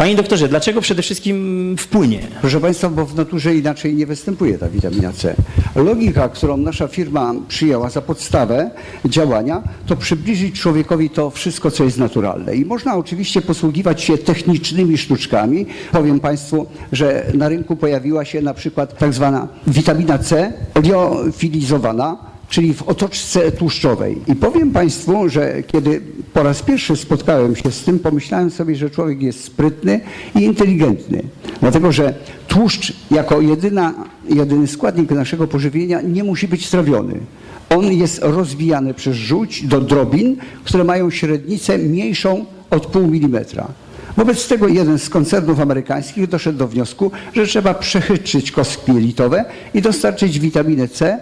Panie doktorze, dlaczego przede wszystkim wpłynie? Proszę Państwa, bo w naturze inaczej nie występuje ta witamina C. Logika, którą nasza firma przyjęła za podstawę działania, to przybliżyć człowiekowi to wszystko, co jest naturalne. I można oczywiście posługiwać się technicznymi sztuczkami. Powiem Państwu, że na rynku pojawiła się na przykład tak zwana witamina C liofilizowana, czyli w otoczce tłuszczowej. I powiem Państwu, że kiedy po raz pierwszy spotkałem się z tym, pomyślałem sobie, że człowiek jest sprytny i inteligentny. Dlatego, że tłuszcz jako jedyna, jedyny składnik naszego pożywienia nie musi być trawiony. On jest rozwijany przez żółć do drobin, które mają średnicę mniejszą od pół milimetra. Wobec tego jeden z koncernów amerykańskich doszedł do wniosku, że trzeba przechytrzyć kostki jelitowe i dostarczyć witaminę C,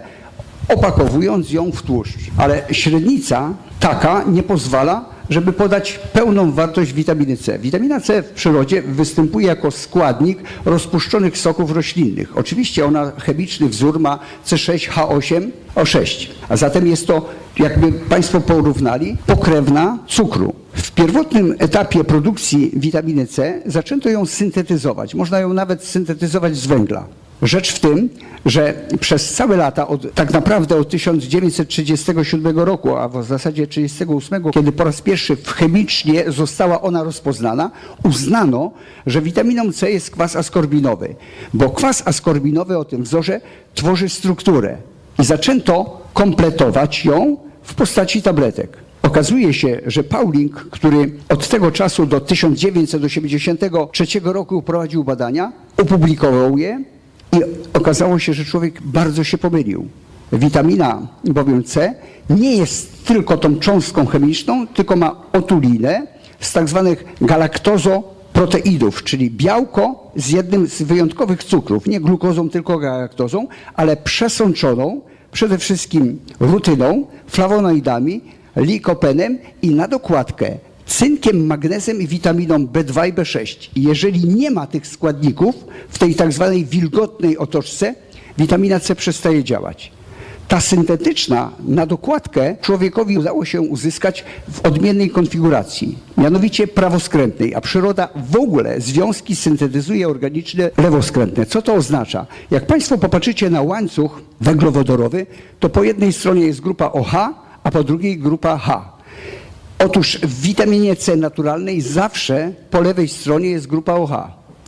opakowując ją w tłuszcz. Ale średnica taka nie pozwala, żeby podać pełną wartość witaminy C. Witamina C w przyrodzie występuje jako składnik rozpuszczonych soków roślinnych. Oczywiście ona chemiczny wzór ma C6H8O6, a zatem jest to, jakby Państwo porównali, pokrewna cukru. W pierwotnym etapie produkcji witaminy C zaczęto ją syntetyzować. Można ją nawet syntetyzować z węgla. Rzecz w tym, że przez całe lata, od, tak naprawdę od 1937 roku, a w zasadzie 1938, kiedy po raz pierwszy chemicznie została ona rozpoznana, uznano, że witaminą C jest kwas askorbinowy, bo kwas askorbinowy o tym wzorze tworzy strukturę i zaczęto kompletować ją w postaci tabletek. Okazuje się, że Pauling, który od tego czasu do 1983 roku prowadził badania, opublikował je i okazało się, że człowiek bardzo się pomylił. Witamina bowiem C nie jest tylko tą cząstką chemiczną, tylko ma otulinę z tak zwanych galaktozoproteidów, czyli białko z jednym z wyjątkowych cukrów, nie glukozą, tylko galaktozą, ale przesączoną przede wszystkim rutyną, flawonoidami, likopenem i na dokładkę cynkiem, magnezem i witaminą B2 i B6. I jeżeli nie ma tych składników w tej tak zwanej wilgotnej otoczce, witamina C przestaje działać. Ta syntetyczna na dokładkę człowiekowi udało się uzyskać w odmiennej konfiguracji, mianowicie prawoskrętnej, a przyroda w ogóle związki syntetyzuje organiczne lewoskrętne. Co to oznacza? Jak Państwo popatrzycie na łańcuch węglowodorowy, to po jednej stronie jest grupa OH, a po drugiej grupa H. Otóż w witaminie C naturalnej zawsze po lewej stronie jest grupa OH.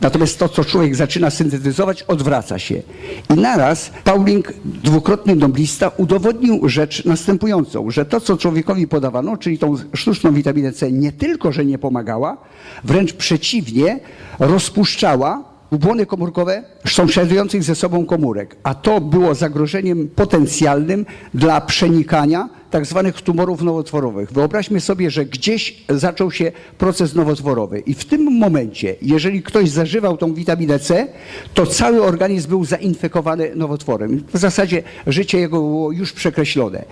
Natomiast to, co człowiek zaczyna syntetyzować, odwraca się. I naraz Pauling, dwukrotny noblista, udowodnił rzecz następującą, że to, co człowiekowi podawano, czyli tą sztuczną witaminę C, nie tylko, że nie pomagała, wręcz przeciwnie, rozpuszczała błony komórkowe sąsiadujących ze sobą komórek, a to było zagrożeniem potencjalnym dla przenikania tak zwanych tumorów nowotworowych. Wyobraźmy sobie, że gdzieś zaczął się proces nowotworowy i w tym momencie, jeżeli ktoś zażywał tą witaminę C, to cały organizm był zainfekowany nowotworem. W zasadzie życie jego było już przekreślone.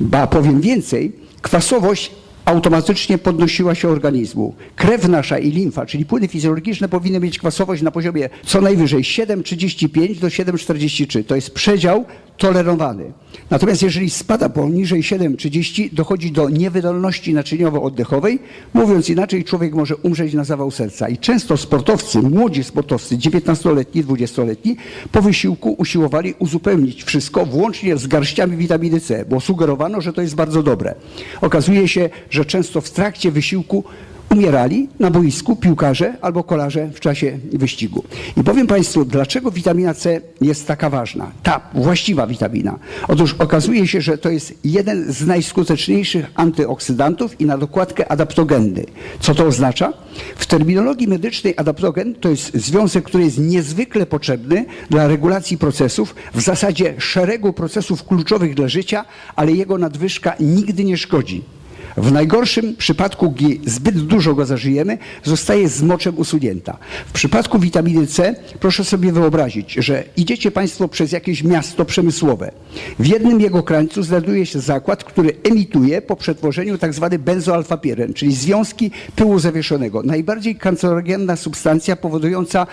Ba, powiem więcej, kwasowość automatycznie podnosiła się organizmu. Krew nasza i limfa, czyli płyny fizjologiczne powinny mieć kwasowość na poziomie co najwyżej 7,35 do 7,43. To jest przedział tolerowany. Natomiast jeżeli spada poniżej 7,30, dochodzi do niewydolności naczyniowo-oddechowej. Mówiąc inaczej, człowiek może umrzeć na zawał serca. I często sportowcy, młodzi sportowcy, 19-letni, 20-letni, po wysiłku usiłowali uzupełnić wszystko, włącznie z garściami witaminy C, bo sugerowano, że to jest bardzo dobre. Okazuje się, że często w trakcie wysiłku umierali na boisku piłkarze albo kolarze w czasie wyścigu. I powiem Państwu, dlaczego witamina C jest taka ważna, ta właściwa witamina. Otóż okazuje się, że to jest jeden z najskuteczniejszych antyoksydantów i na dokładkę adaptogenny. Co to oznacza? W terminologii medycznej adaptogen to jest związek, który jest niezwykle potrzebny dla regulacji procesów, w zasadzie szeregu procesów kluczowych dla życia, ale jego nadwyżka nigdy nie szkodzi. W najgorszym przypadku, gdy zbyt dużo go zażyjemy, zostaje z moczem usunięta. W przypadku witaminy C proszę sobie wyobrazić, że idziecie Państwo przez jakieś miasto przemysłowe. W jednym jego krańcu znajduje się zakład, który emituje po przetworzeniu tak zwany benzoalfapiren, czyli związki pyłu zawieszonego. Najbardziej kancerogenna substancja powodująca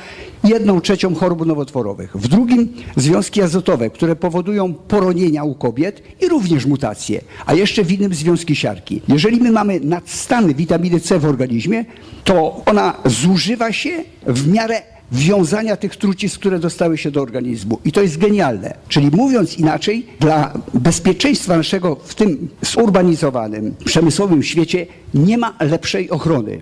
jedną trzecią chorób nowotworowych. W drugim związki azotowe, które powodują poronienia u kobiet i również mutacje, a jeszcze w innym związki siarki. Jeżeli my mamy nadstan witaminy C w organizmie, to ona zużywa się w miarę wiązania tych trucizn, które dostały się do organizmu. I to jest genialne. Czyli mówiąc inaczej, dla bezpieczeństwa naszego w tym zurbanizowanym, przemysłowym świecie nie ma lepszej ochrony.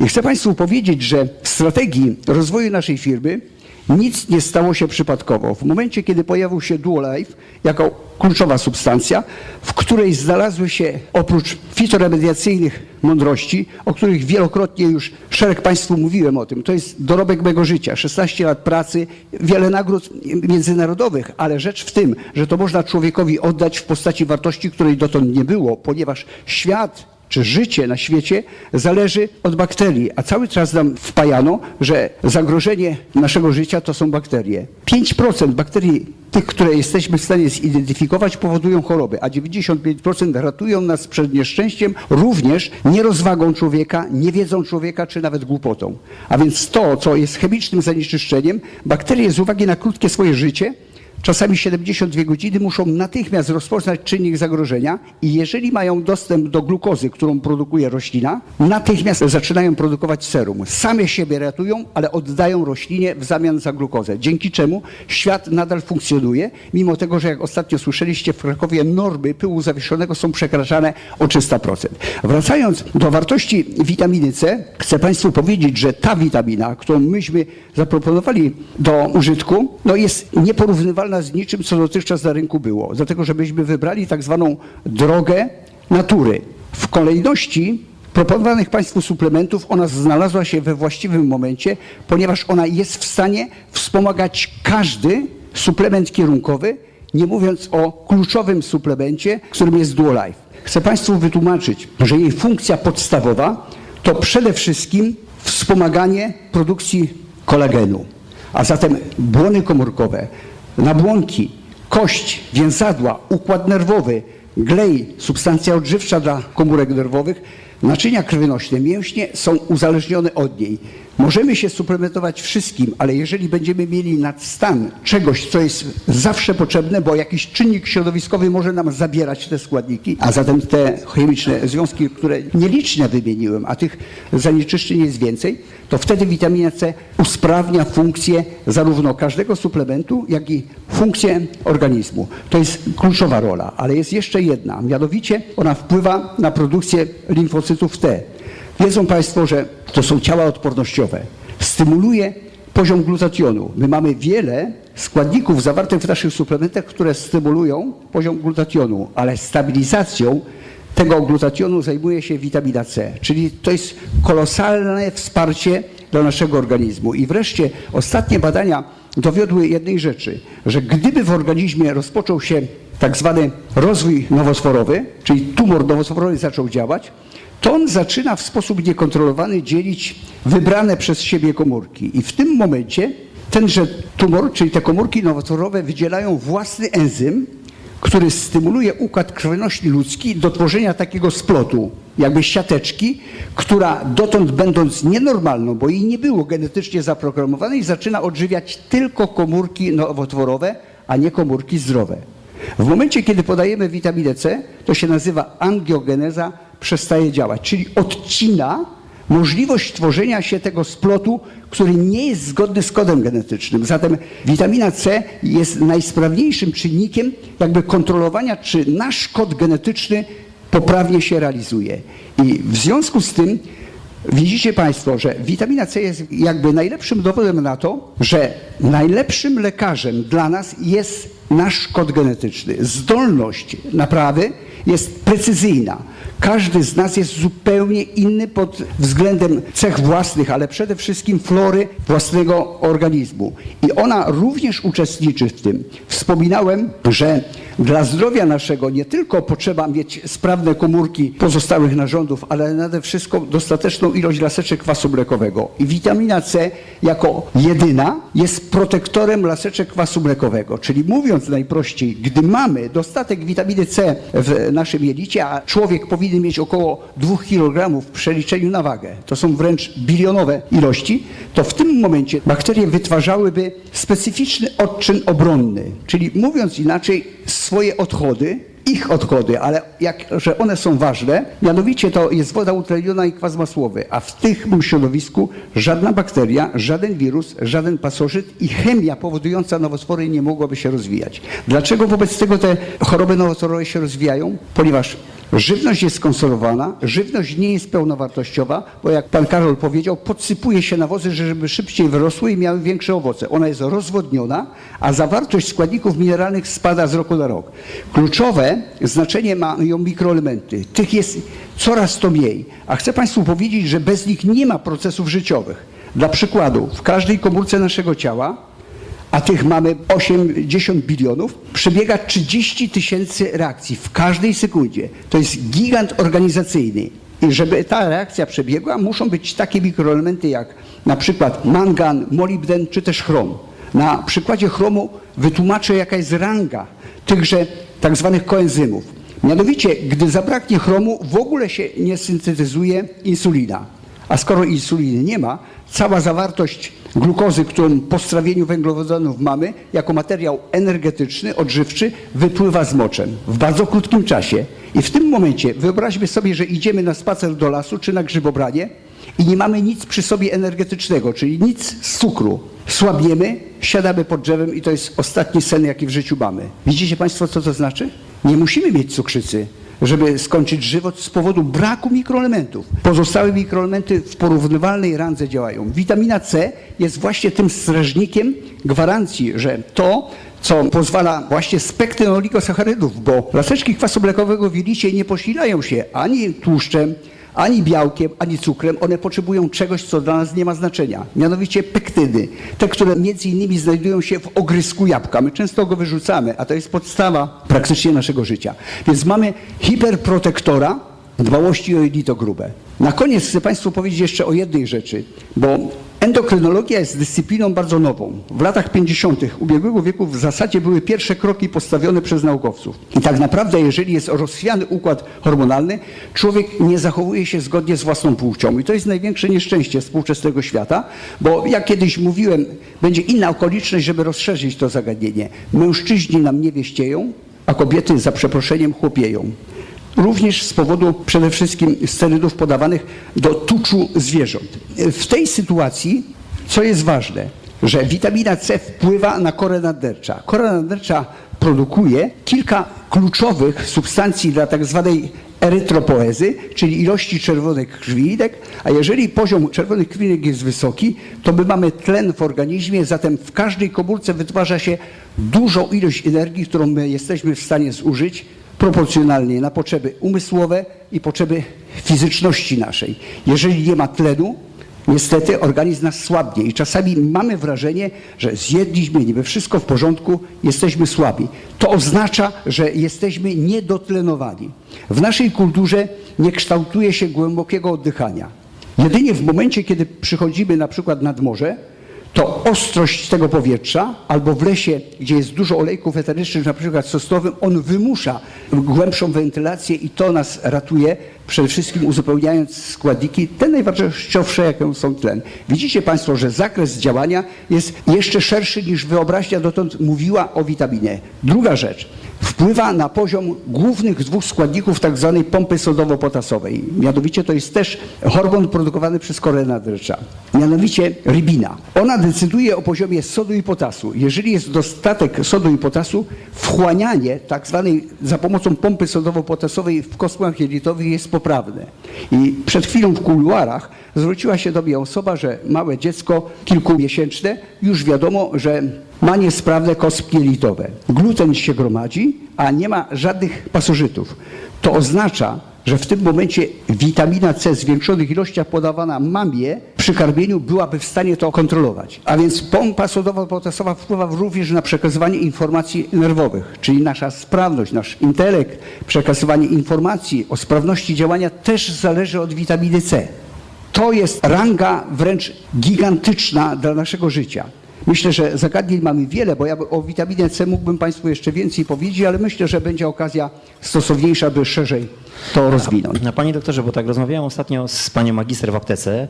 I chcę Państwu powiedzieć, że w strategii rozwoju naszej firmy nic nie stało się przypadkowo. W momencie, kiedy pojawił się Duolife jako kluczowa substancja, w której znalazły się oprócz fitoremediacyjnych mądrości, o których wielokrotnie już szereg Państwu mówiłem o tym, to jest dorobek mego życia, 16 lat pracy, wiele nagród międzynarodowych, ale rzecz w tym, że to można człowiekowi oddać w postaci wartości, której dotąd nie było, ponieważ świat czy życie na świecie zależy od bakterii, a cały czas nam wpajano, że zagrożenie naszego życia to są bakterie. 5% bakterii, tych, które jesteśmy w stanie zidentyfikować, powodują choroby, a 95% ratują nas przed nieszczęściem, również nierozwagą człowieka, niewiedzą człowieka, czy nawet głupotą. A więc to, co jest chemicznym zanieczyszczeniem, bakterie z uwagi na krótkie swoje życie, czasami 72 godziny, muszą natychmiast rozpoznać czynnik zagrożenia i jeżeli mają dostęp do glukozy, którą produkuje roślina, natychmiast zaczynają produkować serum. Same siebie ratują, ale oddają roślinie w zamian za glukozę. Dzięki czemu świat nadal funkcjonuje, mimo tego, że jak ostatnio słyszeliście w Krakowie normy pyłu zawieszonego są przekraczane o 300%. Wracając do wartości witaminy C, chcę Państwu powiedzieć, że ta witamina, którą myśmy zaproponowali do użytku, no jest nieporównywalna z niczym, co dotychczas na rynku było. Dlatego, że myśmy wybrali tak zwaną drogę natury. W kolejności proponowanych Państwu suplementów ona znalazła się we właściwym momencie, ponieważ ona jest w stanie wspomagać każdy suplement kierunkowy, nie mówiąc o kluczowym suplemencie, którym jest Duolife. Chcę Państwu wytłumaczyć, że jej funkcja podstawowa to przede wszystkim wspomaganie produkcji kolagenu, a zatem błony komórkowe, nabłonki, kość, więzadła, układ nerwowy, glej, substancja odżywcza dla komórek nerwowych, naczynia krwionośne, mięśnie są uzależnione od niej. Możemy się suplementować wszystkim, ale jeżeli będziemy mieli nadstan czegoś, co jest zawsze potrzebne, bo jakiś czynnik środowiskowy może nam zabierać te składniki, a zatem te chemiczne związki, które nielicznie wymieniłem, a tych zanieczyszczeń jest więcej, to wtedy witamina C usprawnia funkcję zarówno każdego suplementu, jak i funkcję organizmu. To jest kluczowa rola, ale jest jeszcze jedna, mianowicie ona wpływa na produkcję limfocytów T. Wiedzą Państwo, że to są ciała odpornościowe. Stymuluje poziom glutationu. My mamy wiele składników zawartych w naszych suplementach, które stymulują poziom glutationu, ale stabilizacją tego glutationu zajmuje się witamina C, czyli to jest kolosalne wsparcie dla naszego organizmu. I wreszcie ostatnie badania dowiodły jednej rzeczy, że gdyby w organizmie rozpoczął się tak zwany rozwój nowotworowy, czyli tumor nowotworowy zaczął działać, to on zaczyna w sposób niekontrolowany dzielić wybrane przez siebie komórki. I w tym momencie tenże tumor, czyli te komórki nowotworowe wydzielają własny enzym, który stymuluje układ krwionośny ludzki do tworzenia takiego splotu, jakby siateczki, która dotąd będąc nienormalną, bo jej nie było genetycznie zaprogramowanej, zaczyna odżywiać tylko komórki nowotworowe, a nie komórki zdrowe. W momencie, kiedy podajemy witaminę C, to się nazywa angiogeneza, przestaje działać, czyli odcina możliwość tworzenia się tego splotu, który nie jest zgodny z kodem genetycznym. Zatem witamina C jest najsprawniejszym czynnikiem jakby kontrolowania, czy nasz kod genetyczny poprawnie się realizuje. I w związku z tym widzicie Państwo, że witamina C jest jakby najlepszym dowodem na to, że najlepszym lekarzem dla nas jest nasz kod genetyczny. Zdolność naprawy jest precyzyjna. Każdy z nas jest zupełnie inny pod względem cech własnych, ale przede wszystkim flory własnego organizmu. I ona również uczestniczy w tym. Wspominałem, że dla zdrowia naszego nie tylko potrzeba mieć sprawne komórki pozostałych narządów, ale nade wszystko dostateczną ilość laseczek kwasu mlekowego. I witamina C jako jedyna jest protektorem laseczek kwasu mlekowego. Czyli mówiąc najprościej, gdy mamy dostatek witaminy C w naszym jelicie, a człowiek powinien mieć około 2 kg w przeliczeniu na wagę, to są wręcz bilionowe ilości, to w tym momencie bakterie wytwarzałyby specyficzny odczyn obronny. Czyli mówiąc inaczej, swoje odchody ich odchody, ale jak, że one są ważne, mianowicie to jest woda utleniona i kwas masłowy, a w tym środowisku żadna bakteria, żaden wirus, żaden pasożyt i chemia powodująca nowotwory nie mogłaby się rozwijać. Dlaczego wobec tego te choroby nowotworowe się rozwijają? Ponieważ Żywność jest skonserwowana, żywność nie jest pełnowartościowa, bo jak pan Karol powiedział, podsypuje się nawozy, żeby szybciej wyrosły i miały większe owoce. Ona jest rozwodniona, a zawartość składników mineralnych spada z roku na rok. Kluczowe znaczenie mają mikroelementy. Tych jest coraz to mniej. A chcę państwu powiedzieć, że bez nich nie ma procesów życiowych. Dla przykładu, w każdej komórce naszego ciała a tych mamy 80 bilionów, przebiega 30 tysięcy reakcji w każdej sekundzie. To jest gigant organizacyjny. I żeby ta reakcja przebiegła, muszą być takie mikroelementy jak na przykład mangan, molibden czy też chrom. Na przykładzie chromu wytłumaczę, jaka jest ranga tychże tak zwanych koenzymów. Mianowicie, gdy zabraknie chromu, w ogóle się nie syntetyzuje insulina. A skoro insuliny nie ma, cała zawartość glukozy, którą po strawieniu węglowodanów mamy, jako materiał energetyczny, odżywczy, wypływa z moczem w bardzo krótkim czasie. I w tym momencie wyobraźmy sobie, że idziemy na spacer do lasu czy na grzybobranie i nie mamy nic przy sobie energetycznego, czyli nic z cukru. Słabniemy, siadamy pod drzewem i to jest ostatni sen, jaki w życiu mamy. Widzicie Państwo, co to znaczy? Nie musimy mieć cukrzycy żeby skończyć żywot z powodu braku mikroelementów. Pozostałe mikroelementy w porównywalnej randze działają. Witamina C jest właśnie tym strażnikiem gwarancji, że to, co pozwala właśnie spektrum oligosacharydów, bo laseczki kwasu mlekowego w nie posilają się ani tłuszczem, ani białkiem, ani cukrem. One potrzebują czegoś, co dla nas nie ma znaczenia. Mianowicie pektydy. Te, które między innymi znajdują się w ogrysku jabłka. My często go wyrzucamy, a to jest podstawa praktycznie naszego życia. Więc mamy hiperprotektora dbałości o jelito grube. Na koniec chcę Państwu powiedzieć jeszcze o jednej rzeczy, bo endokrynologia jest dyscypliną bardzo nową. W latach 50. ubiegłego wieku w zasadzie były pierwsze kroki postawione przez naukowców. I tak naprawdę, jeżeli jest rozchwiany układ hormonalny, człowiek nie zachowuje się zgodnie z własną płcią. I to jest największe nieszczęście współczesnego świata, bo jak kiedyś mówiłem, będzie inna okoliczność, żeby rozszerzyć to zagadnienie. Mężczyźni nam nie wieścieją, a kobiety za przeproszeniem chłopieją również z powodu przede wszystkim sterydów podawanych do tuczu zwierząt. W tej sytuacji, co jest ważne, że witamina C wpływa na korę nadnercza. Kora nadnercza produkuje kilka kluczowych substancji dla tak zwanej erytropoezy, czyli ilości czerwonych krwinek, a jeżeli poziom czerwonych krwinek jest wysoki, to my mamy tlen w organizmie, zatem w każdej komórce wytwarza się dużą ilość energii, którą my jesteśmy w stanie zużyć proporcjonalnie na potrzeby umysłowe i potrzeby fizyczności naszej. Jeżeli nie ma tlenu, niestety organizm nas słabnie i czasami mamy wrażenie, że zjedliśmy niby wszystko w porządku, jesteśmy słabi. To oznacza, że jesteśmy niedotlenowani. W naszej kulturze nie kształtuje się głębokiego oddychania. Jedynie w momencie, kiedy przychodzimy na przykład nad morze, to ostrość tego powietrza, albo w lesie, gdzie jest dużo olejków eterycznych, na przykład sosnowym, on wymusza głębszą wentylację i to nas ratuje, przede wszystkim uzupełniając składniki, te najwartościowsze, jaką są tlen. Widzicie Państwo, że zakres działania jest jeszcze szerszy niż wyobraźnia dotąd mówiła o witaminie. Druga rzecz, wpływa na poziom głównych dwóch składników tak zwanej pompy sodowo-potasowej. Mianowicie to jest też hormon produkowany przez korę nadnercza. Mianowicie rybina. Ona decyduje o poziomie sodu i potasu. Jeżeli jest dostatek sodu i potasu, wchłanianie tak zwanej za pomocą pompy sodowo-potasowej w kostkach jelitowych jest poprawne. I przed chwilą w kuluarach zwróciła się do mnie osoba, że małe dziecko kilkumiesięczne już wiadomo, że ma niesprawne kostki jelitowe. Gluten się gromadzi, a nie ma żadnych pasożytów. To oznacza, że w tym momencie witamina C w zwiększonych ilościach podawana mamie przy karmieniu byłaby w stanie to kontrolować. A więc pompa sodowo-potasowa wpływa również na przekazywanie informacji nerwowych, czyli nasza sprawność, nasz intelekt, przekazywanie informacji o sprawności działania też zależy od witaminy C. To jest ranga wręcz gigantyczna dla naszego życia. Myślę, że zagadnień mamy wiele, bo ja o witaminie C mógłbym Państwu jeszcze więcej powiedzieć, ale myślę, że będzie okazja stosowniejsza, by szerzej to rozwinąć. No, panie doktorze, bo tak rozmawiałem ostatnio z panią magister w aptece,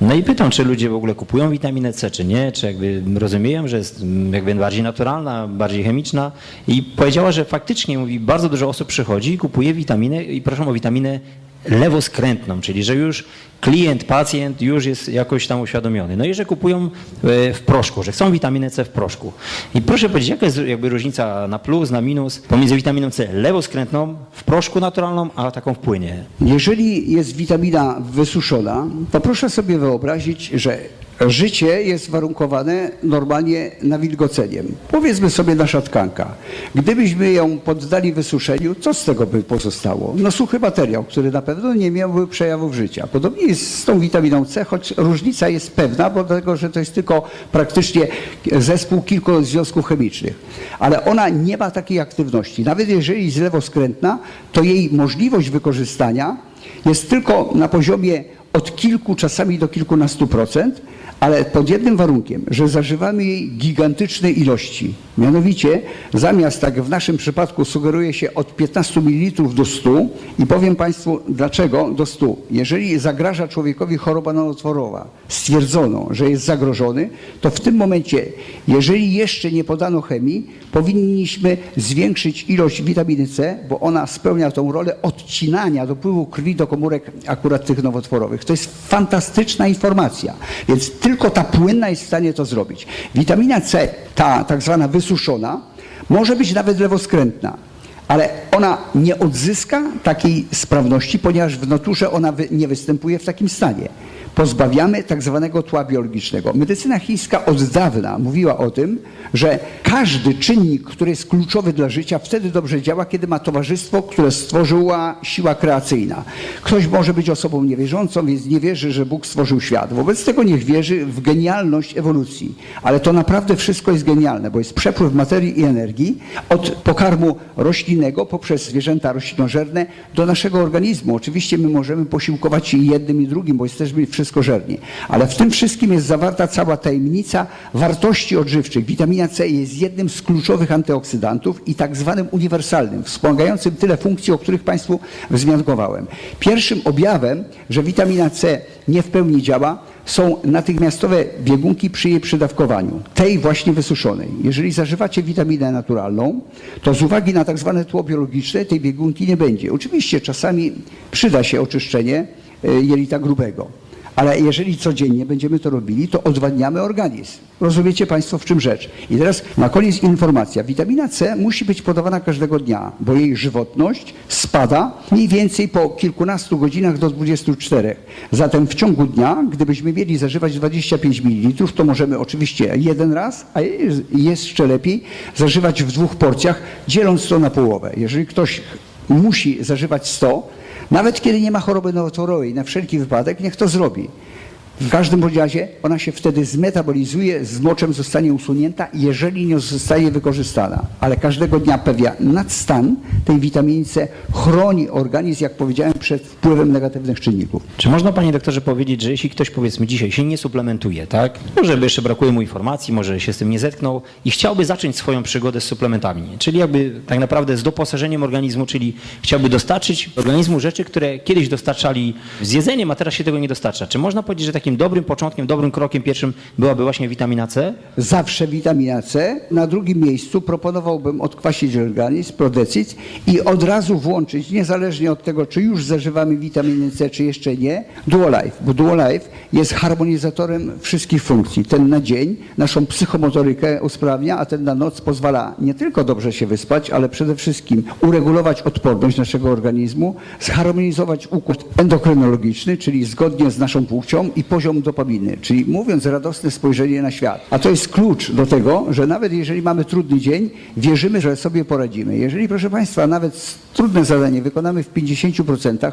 no i pytam, czy ludzie w ogóle kupują witaminę C, czy nie, czy jakby rozumieją, że jest mm, jakby bardziej naturalna, bardziej chemiczna i powiedziała, że faktycznie, mówi, bardzo dużo osób przychodzi i kupuje witaminę i proszę o witaminę lewoskrętną, czyli że już klient, pacjent już jest jakoś tam uświadomiony. No i że kupują e, w proszku, że chcą witaminę C w proszku. I proszę powiedzieć, jaka jest jakby różnica na plus, na minus pomiędzy witaminą C lewoskrętną w proszku naturalną, a taką w płynie? Jeżeli jest witamina wysuszona, to proszę sobie wyobrazić, że życie jest warunkowane normalnie nawilgoceniem. Powiedzmy sobie nasza tkanka. Gdybyśmy ją poddali wysuszeniu, co z tego by pozostało? No suchy materiał, który na pewno nie miałby przejawów życia. Podobnie jest z tą witaminą C, choć różnica jest pewna, bo dlatego, że to jest tylko praktycznie zespół kilku związków chemicznych. Ale ona nie ma takiej aktywności. Nawet jeżeli jest lewoskrętna, to jej możliwość wykorzystania jest tylko na poziomie od kilku, czasami do kilkunastu procent, ale pod jednym warunkiem, że zażywamy jej gigantyczne ilości. Mianowicie, zamiast tak w naszym przypadku sugeruje się od 15 ml do 100 i powiem Państwu dlaczego do 100. Jeżeli zagraża człowiekowi choroba nowotworowa, stwierdzono, że jest zagrożony, to w tym momencie, jeżeli jeszcze nie podano chemii, powinniśmy zwiększyć ilość witaminy C, bo ona spełnia tą rolę odcinania dopływu krwi do komórek akurat tych nowotworowych. To jest fantastyczna informacja, więc tylko ta płynna jest w stanie to zrobić. Witamina C, ta tak zwana wysuszona, może być nawet lewoskrętna, ale ona nie odzyska takiej sprawności, ponieważ w naturze ona nie występuje w takim stanie. Pozbawiamy tak zwanego tła biologicznego. Medycyna chińska od dawna mówiła o tym, że każdy czynnik, który jest kluczowy dla życia, wtedy dobrze działa, kiedy ma towarzystwo, które stworzyła siła kreacyjna. Ktoś może być osobą niewierzącą, więc nie wierzy, że Bóg stworzył świat. Wobec tego niech wierzy w genialność ewolucji. Ale to naprawdę wszystko jest genialne, bo jest przepływ materii i energii od pokarmu roślinnego poprzez zwierzęta roślinożerne do naszego organizmu. Oczywiście my możemy posiłkować się jednym i drugim, bo jesteśmy wszystkożerni. Ale w tym wszystkim jest zawarta cała tajemnica wartości odżywczych. Witamina C jest jednym z kluczowych antyoksydantów i tak zwanym uniwersalnym, wspomagającym tyle funkcji, o których Państwu wzmiankowałem. Pierwszym objawem, że witamina C nie w pełni działa, są natychmiastowe biegunki przy jej przydawkowaniu, tej właśnie wysuszonej. Jeżeli zażywacie witaminę naturalną, to z uwagi na tak zwane tło biologiczne tej biegunki nie będzie. Oczywiście czasami przyda się oczyszczenie e, jelita grubego. Ale jeżeli codziennie będziemy to robili, to odwadniamy organizm. Rozumiecie Państwo, w czym rzecz? I teraz na koniec informacja. Witamina C musi być podawana każdego dnia, bo jej żywotność spada mniej więcej po kilkunastu godzinach do 24. Zatem w ciągu dnia, gdybyśmy mieli zażywać 25 ml, to możemy oczywiście jeden raz, a jest jeszcze lepiej zażywać w dwóch porcjach, dzieląc to na połowę. Jeżeli ktoś musi zażywać 100, nawet kiedy nie ma choroby nowotworowej, na wszelki wypadek, niech to zrobi. W każdym razie ona się wtedy zmetabolizuje, z moczem zostanie usunięta, jeżeli nie zostaje wykorzystana. Ale każdego dnia pewia nadstan tej witaminy C chroni organizm, jak powiedziałem, przed wpływem negatywnych czynników. Czy można, panie doktorze, powiedzieć, że jeśli ktoś, powiedzmy, dzisiaj się nie suplementuje, tak? Może by jeszcze brakuje mu informacji, może się z tym nie zetknął i chciałby zacząć swoją przygodę z suplementami, czyli jakby tak naprawdę z doposażeniem organizmu, czyli chciałby dostarczyć organizmu rzeczy, które kiedyś dostarczali z jedzeniem, a teraz się tego nie dostarcza. Czy można powiedzieć, że takim dobrym początkiem, dobrym krokiem pierwszym byłaby właśnie witamina C? Zawsze witamina C. Na drugim miejscu proponowałbym odkwasić organizm, prodecyd i od razu włączyć, niezależnie od tego, czy już zażywamy witaminy C, czy jeszcze nie, Duolife. Bo Duolife jest harmonizatorem wszystkich funkcji. Ten na dzień naszą psychomotorykę usprawnia, a ten na noc pozwala nie tylko dobrze się wyspać, ale przede wszystkim uregulować odporność naszego organizmu, zharmonizować układ endokrynologiczny, czyli zgodnie z naszą płcią i poziom dopaminy, czyli mówiąc radosne spojrzenie na świat. A to jest klucz do tego, że nawet jeżeli mamy trudny dzień, wierzymy, że sobie poradzimy. Jeżeli, proszę Państwa, nawet trudne zadanie wykonamy w 50%,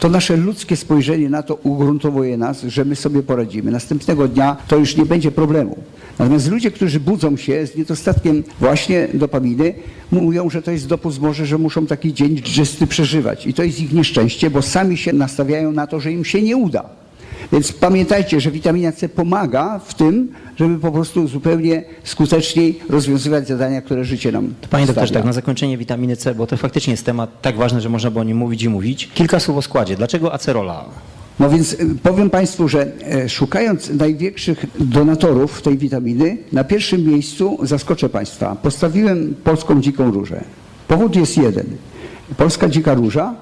to nasze ludzkie spojrzenie na to ugruntowuje nas, że my sobie poradzimy. Następnego dnia to już nie będzie problemu. Natomiast ludzie, którzy budzą się z niedostatkiem właśnie dopaminy, mówią, że to jest dopust może, że muszą taki dzień drzysty przeżywać. I to jest ich nieszczęście, bo sami się nastawiają na to, że im się nie uda. Więc pamiętajcie, że witamina C pomaga w tym, żeby po prostu zupełnie skuteczniej rozwiązywać zadania, które życie nam Panie doktorze, tak na zakończenie witaminy C, bo to faktycznie jest temat tak ważny, że można by o nim mówić i mówić. Kilka słów o składzie. Dlaczego acerola? No więc y, powiem Państwu, że e, szukając największych donatorów tej witaminy, na pierwszym miejscu, zaskoczę Państwa, postawiłem polską dziką różę. Powód jest jeden. Polska dzika róża,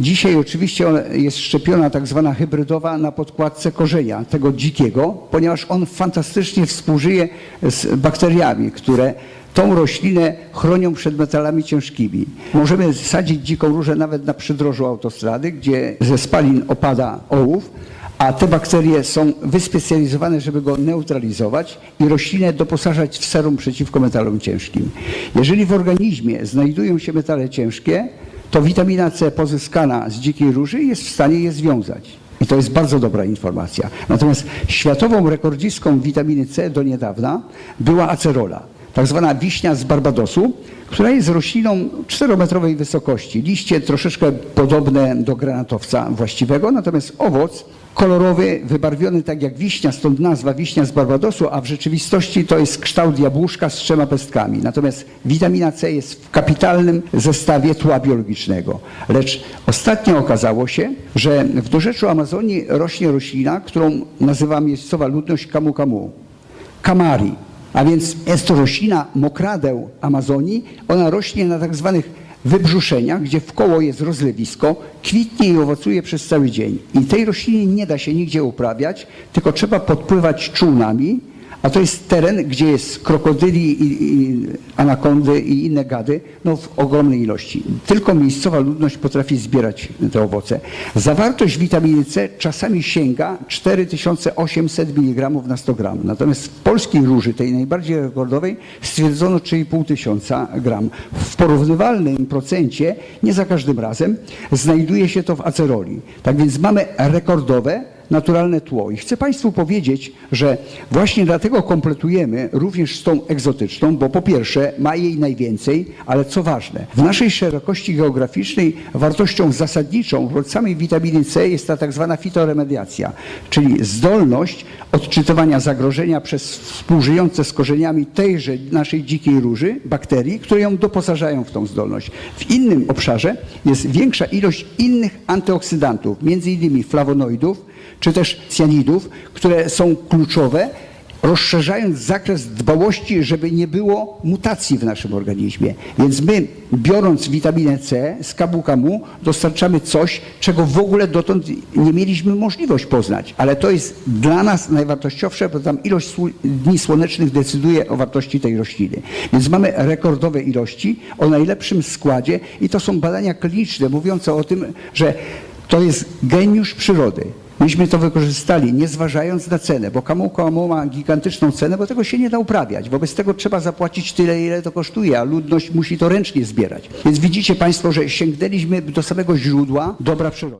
dzisiaj oczywiście jest szczepiona tak zwana hybrydowa na podkładce korzenia tego dzikiego, ponieważ on fantastycznie współżyje z bakteriami, które tą roślinę chronią przed metalami ciężkimi. Możemy sadzić dziką różę nawet na przydrożu autostrady, gdzie ze spalin opada ołów, a te bakterie są wyspecjalizowane, żeby go neutralizować i roślinę doposażać w serum przeciwko metalom ciężkim. Jeżeli w organizmie znajdują się metale ciężkie, to witamina C pozyskana z dzikiej róży jest w stanie je związać. I to jest bardzo dobra informacja. Natomiast światową rekordzistką witaminy C do niedawna była acerola tak zwana wiśnia z Barbadosu, która jest rośliną 4-metrowej wysokości. Liście troszeczkę podobne do granatowca właściwego, natomiast owoc kolorowy, wybarwiony tak jak wiśnia, stąd nazwa wiśnia z Barbadosu, a w rzeczywistości to jest kształt jabłuszka z trzema pestkami. Natomiast witamina C jest w kapitalnym zestawie tła biologicznego. Lecz ostatnio okazało się, że w dorzeczu Amazonii rośnie roślina, którą nazywa miejscowa ludność kamu kamu. Kamari. A więc jest to roślina mokradeł Amazonii. Ona rośnie na tak zwanych wybrzuszeniach, gdzie w koło jest rozlewisko, kwitnie i owocuje przez cały dzień. I tej rośliny nie da się nigdzie uprawiać, tylko trzeba podpływać czółnami, a to jest teren, gdzie jest krokodyli i, i anakondy i inne gady no, w ogromnej ilości. Tylko miejscowa ludność potrafi zbierać te owoce. Zawartość witaminy C czasami sięga 4800 mg na 100 gram. Natomiast w polskiej róży, tej najbardziej rekordowej, stwierdzono 3,5 tysiąca gram. W porównywalnym procencie, nie za każdym razem, znajduje się to w aceroli. Tak więc mamy rekordowe naturalne tło. I chcę Państwu powiedzieć, że właśnie dlatego kompletujemy również z tą egzotyczną, bo po pierwsze ma jej najwięcej, ale co ważne, w naszej szerokości geograficznej wartością zasadniczą od samej witaminy C jest ta tak zwana fitoremediacja, czyli zdolność odczytywania zagrożenia przez współżyjące z korzeniami tejże naszej dzikiej róży bakterii, które ją doposażają w tą zdolność. W innym obszarze jest większa ilość innych antyoksydantów, między innymi czy też cjanidów, które są kluczowe, rozszerzając zakres dbałości, żeby nie było mutacji w naszym organizmie. Więc my, biorąc witaminę C z kabukamu, dostarczamy coś, czego w ogóle dotąd nie mieliśmy możliwość poznać. Ale to jest dla nas najwartościowsze, bo tam ilość dni słonecznych decyduje o wartości tej rośliny. Więc mamy rekordowe ilości o najlepszym składzie i to są badania kliniczne mówiące o tym, że to jest geniusz przyrody. Myśmy to wykorzystali, nie zważając na cenę, bo kamu kamu ma gigantyczną cenę, bo tego się nie da uprawiać. Wobec tego trzeba zapłacić tyle, ile to kosztuje, a ludność musi to ręcznie zbierać. Więc widzicie Państwo, że sięgnęliśmy do samego źródła dobra przyrody.